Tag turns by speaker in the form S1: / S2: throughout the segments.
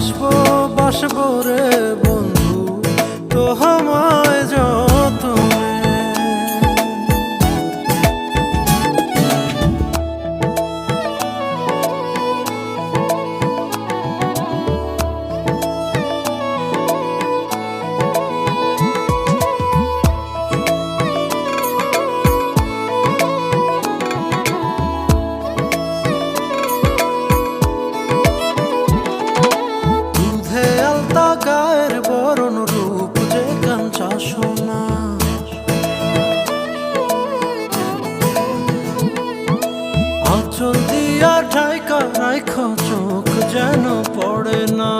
S1: ভালোবাসবো বাসবো রে বন্ধু তো যতনে छोड़ना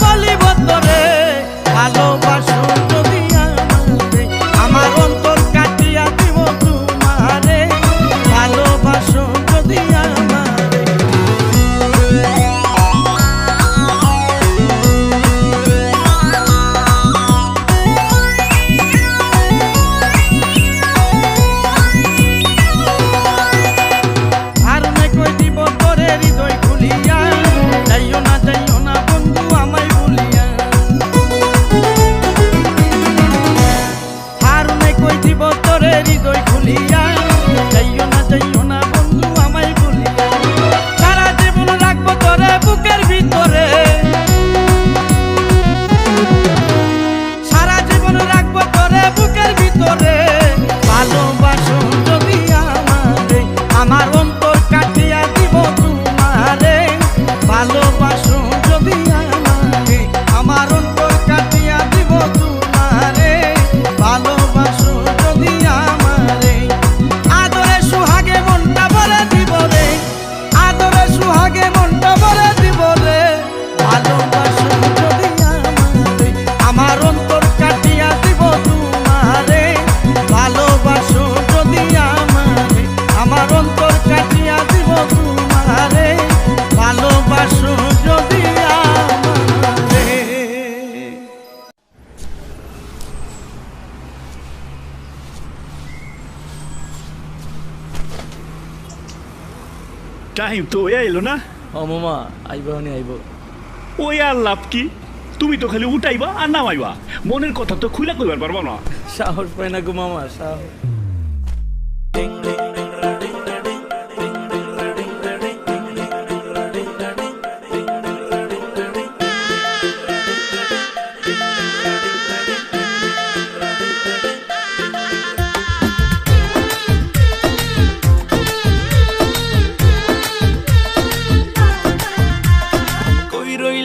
S2: বলিব
S3: টাইম তো ওই আইলো না?
S4: ও মামা আইব নি আইব।
S3: ওই আর লাভ কি? তুমি তো খালি উঠাইবা আর নামাইবা। মনের কথা তো খুলে কইবার পারবা না।
S4: সাহস পাই না গো মামা সাহস।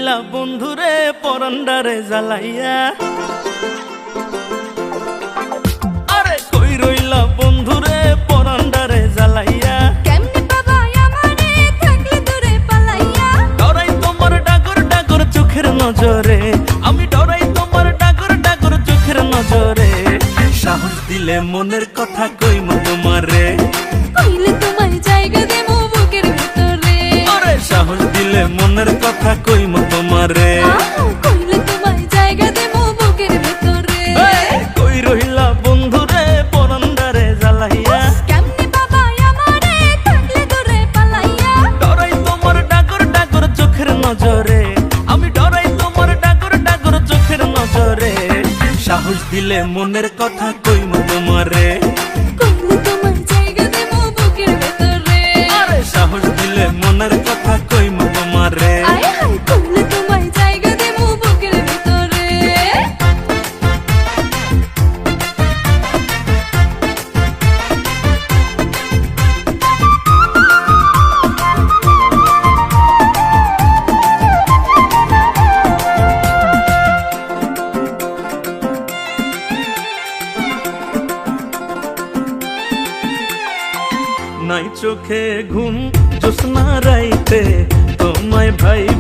S2: কই রইলা বন্ধুরে পরান্ডারে জ্বালাইয়া। আরে কই রইলা বন্ধুরে পরান্ডারে জ্বালাইয়া।
S5: কেমনে বাবা আমারে থাকলে দূরে পালাইয়া?
S2: ডরাই তোমার ডাগর ডাগর চোখের নজরে। আমি ডরাই তোমার ডাগর ডাগর চোখের নজরে। সাহস দিলে মনের কথা কইম তোমারে
S5: কইলে তোমায় জায়গা দেবো বুকের ভেতরে।
S2: সাহস দিলে মনের কথা কইম মনের কথা রাইতে তোমায় ভাইবা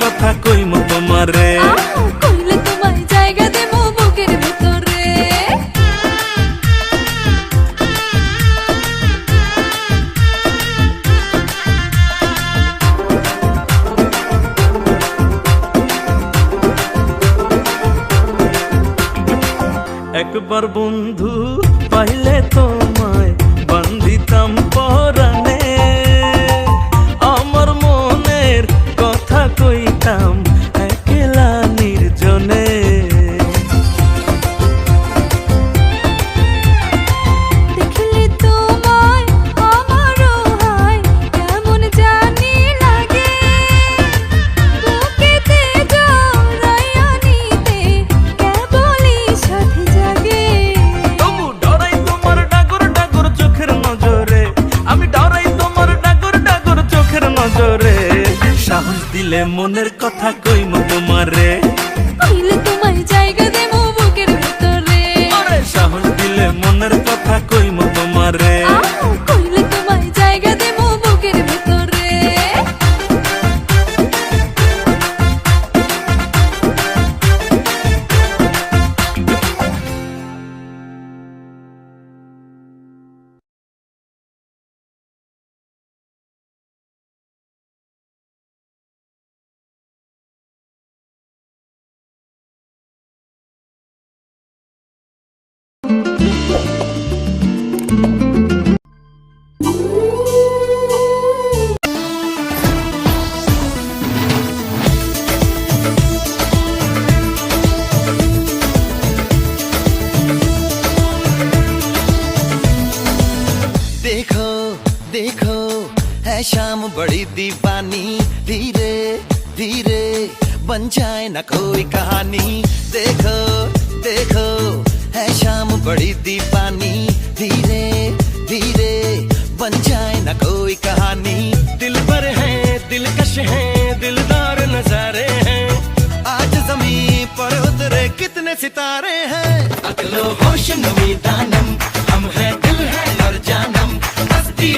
S2: কথা কইম তোমারে। কথা
S6: जाए ना कोई कहानी। देखो देखो, है शाम बड़ी दीपानी धीरे धीरे बन जाए ना कोई कहानी। दिल पर है, दिलकश है, दिलदार नजारे हैं। आज ज़मीन पर उतरे कितने सितारे हैं। अकलो होश नवी दानम हम है दिल है और जानम।
S7: हस्ती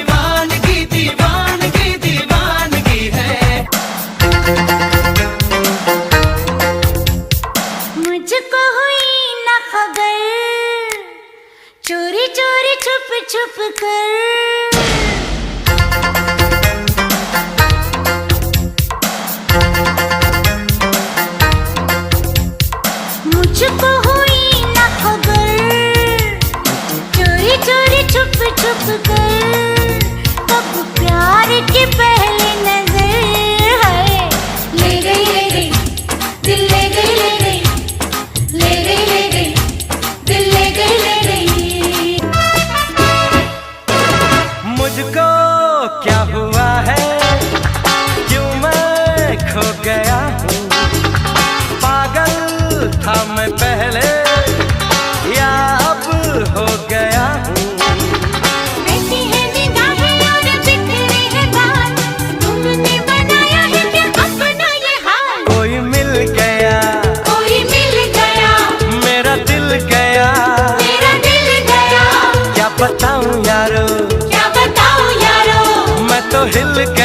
S7: ¡El que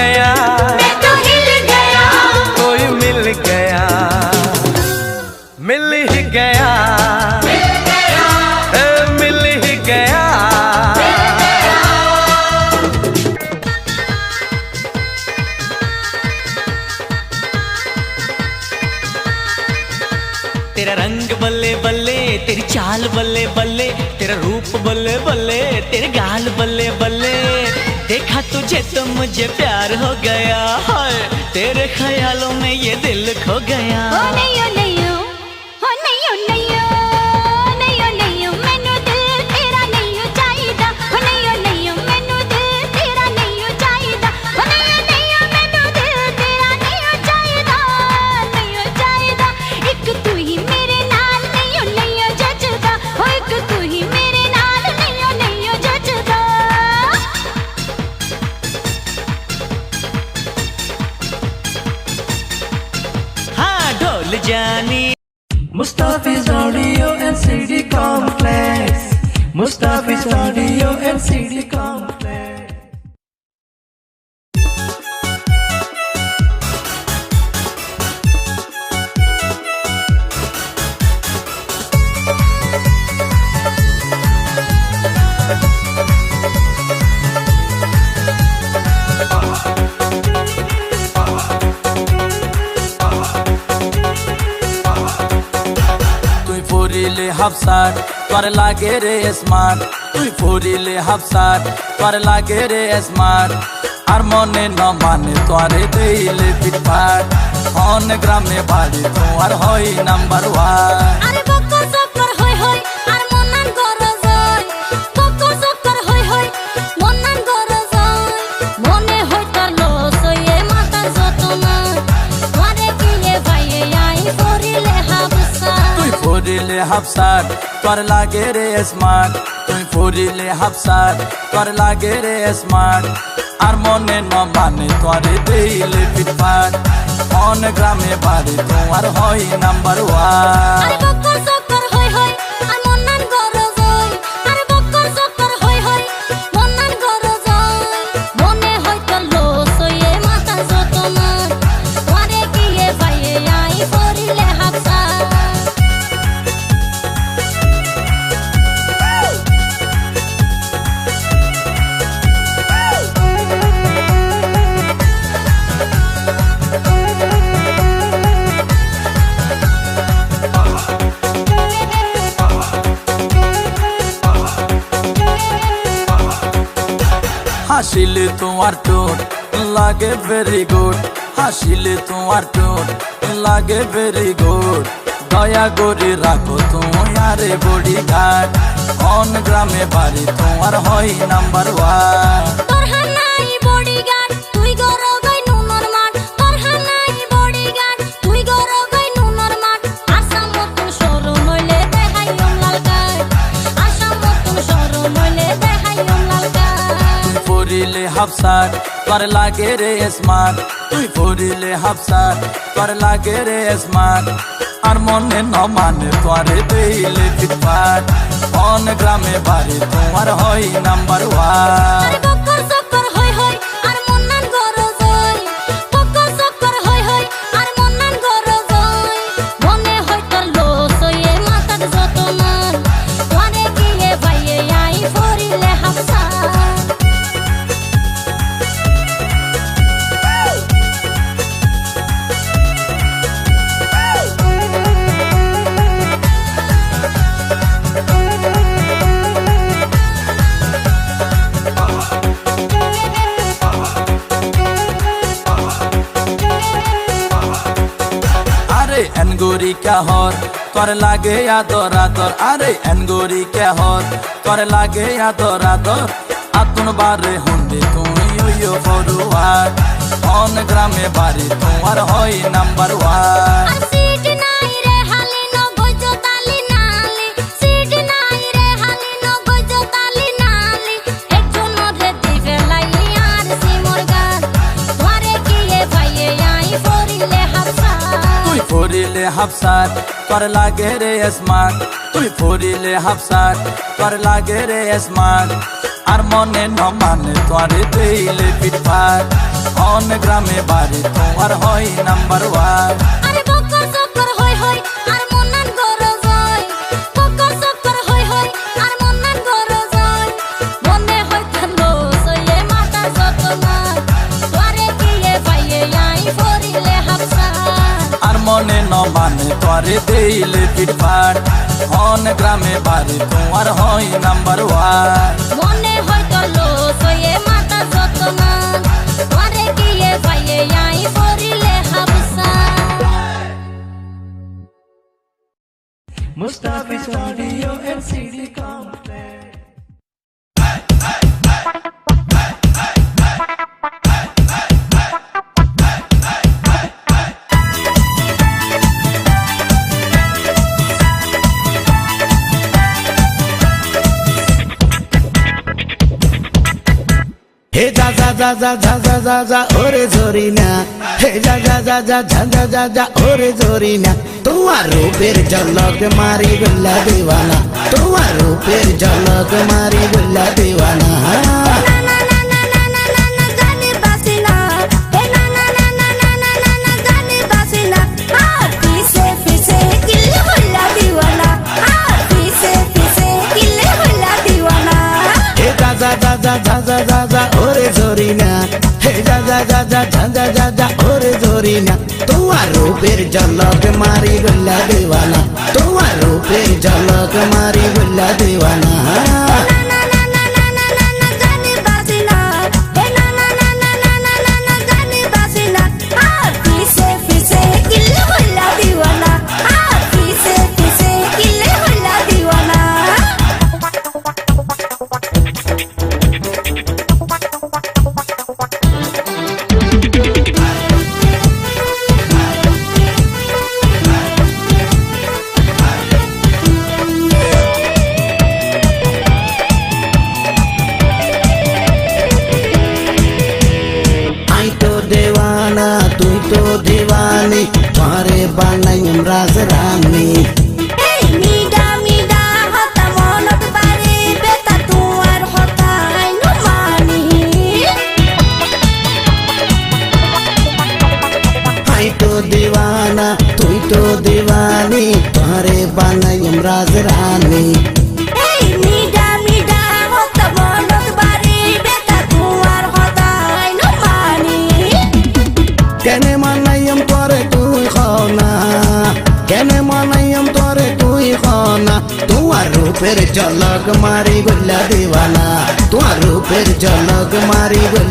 S7: तुझे तो मुझे प्यार हो गया तेरे ख्यालों में ये दिल खो गया
S4: ओ नहीं, ओ नहीं।
S8: হাফসার, তোর লাগে রে স্মার্ট। তুই ফুরিলে হাফসার, তোর লাগে রে স্মার্ট। আর মনে ন মানে তোরে দেইলে পিটপাট অন গ্রামে বাড়ি তোমার হয় নাম্বার ওয়ান। ফুরিলে হাফসার, তোর লাগে রে স্মার্ট। তুই ফুরিলে হাফসার, তোর লাগে রে স্মার্ট। আর মনে ন মানে তোরে দিলে ফিটফাট। অন গ্রামে বাড়ি তোমার হয় নাম্বার ওয়ান হাসিলে তোমার ঠোঁট লাগে ভেরি গুড হাসিলে তোমার ঠোঁট লাগে ভেরি গুড দয়া করে রাখো তোমারে বডি ঘাট অন গ্রামে বাড়ি তোমার হয় নাম্বার ওয়ান হাফসার, তোর লাগে রে স্মার্ট তুই পড়িলে হাফসার, তোর লাগে রে স্মার্ট আর মনে ন মানে তোরে দিলে ফিটফাট অন গ্রামে বাড়ি তোমার হয় নাম্বার ওয়ান। এনগোরি হর? তোর লাগে আদর আদর। আরে এনগোরি হর? তোর লাগে আদর আদর। আতুন বারে হন্দি তুমি ইয়ো ফরুয়ার। অন গ্রামে বাড়ি তোমার হয় নাম্বার ওয়ান
S5: ফরিলে
S8: হাফসার, তোর লাগে রে স্মার্ট তুই ফুরিলে হাফসার, তোর লাগে রে স্মার্ট আর মনে ন মানে তোর দিলে পিঠার অন গ্রামে বাড়ি তোমার হয় নাম্বার ওয়ান।
S5: আরে বকর চক্কর হয় হই। दिल फिर पार हन ग्रामे बारी कुंवर हई नंबर वन মনে হয়তো লো সয়ে মাতা যতনা ঘরে গিয়ে পাইয়ে আই পড়িলে হাবসা
S2: মুস্তাফিজ
S9: হে যা যা যা যা যা যা যা যা ওরে জরিনা হে যা যা যা যা যা যা যা যা ওরে জরিনা তোমার রূপের ঝলক মারি গুল্লা দিওয়ানা তোমার রূপের ঝলক মারি গুল্লা দিওয়ানা যা যা যা যা যা ওরে যা না হে যা যা যা যা যা যা যা যা ওরে জরিনা। তোমার রূপের ঝলক মারি গুল্লা দিওয়ানা। তোমার রূপের ঝলক মারি গুল্লা দিওয়ানা। marido